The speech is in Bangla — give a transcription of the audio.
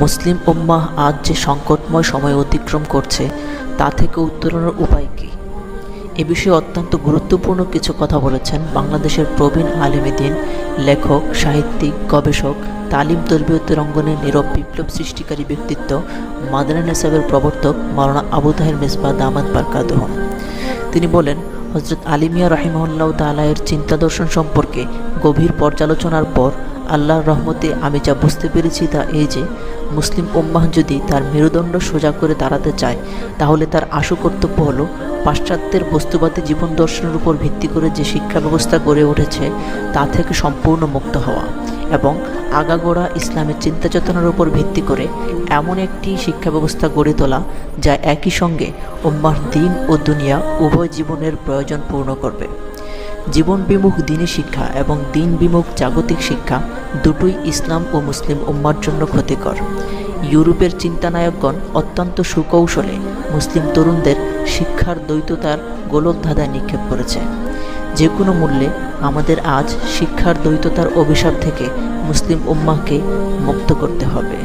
মুসলিম উম্মাহ আজ যে সংকটময় সময় অতিক্রম করছে, তা থেকে উত্তরণের উপায় কী? এ বিষয়ে অত্যন্ত গুরুত্বপূর্ণ কিছু কথা বলেছেন বাংলাদেশের প্রবীণ আলেমিদিন লেখক, সাহিত্যিক, গবেষক, তালিম তরবিয়তের অঙ্গনে নীরব বিপ্লব সৃষ্টিকারী ব্যক্তিত্ব মাদানা নেসাবের প্রবর্তক মারানা আবু তাহের মেসবা দামাদ বারকাদহ তিনি বলেন হজরত আলিমিয়া রাহিমহল্লাহ তালায়ের চিন্তা দর্শন সম্পর্কে গভীর পর্যালোচনার পর আল্লাহর রহমতে আমি যা বুঝতে পেরেছি তা এই যে, মুসলিম উম্মাহ যদি তার মেরুদণ্ড সোজা করে দাঁড়াতে চায়, তাহলে তার আশু কর্তব্য হলো পাশ্চাত্যের বস্তুবাদী জীবন দর্শনের উপর ভিত্তি করে যে শিক্ষা ব্যবস্থা গড়ে উঠেছে, তা থেকে সম্পূর্ণ মুক্ত হওয়া এবং আগাগোড়া ইসলামের চিন্তা চেতনার উপর ভিত্তি করে এমন একটি শিক্ষা ব্যবস্থা গড়ে তোলা যা একই সঙ্গে উম্মার দিন ও দুনিয়া উভয় জীবনের প্রয়োজন পূর্ণ করবে। জীবন বিমুখ দিনী শিক্ষা এবং দিন বিমুখ জাগতিক শিক্ষা দুটোই ইসলাম ও মুসলিম উম্মার জন্য ক্ষতিকর। ইউরোপের চিন্তানায়কগণ অত্যন্ত সুকৌশলে মুসলিম তরুণদের শিক্ষার দ্বৈততার গোলকধাঁধায় নিক্ষেপ করেছে। যে কোনো মূল্যে আমাদের আজ শিক্ষার দ্বৈততার অভিশাপ থেকে মুসলিম উম্মাকে মুক্ত করতে হবে।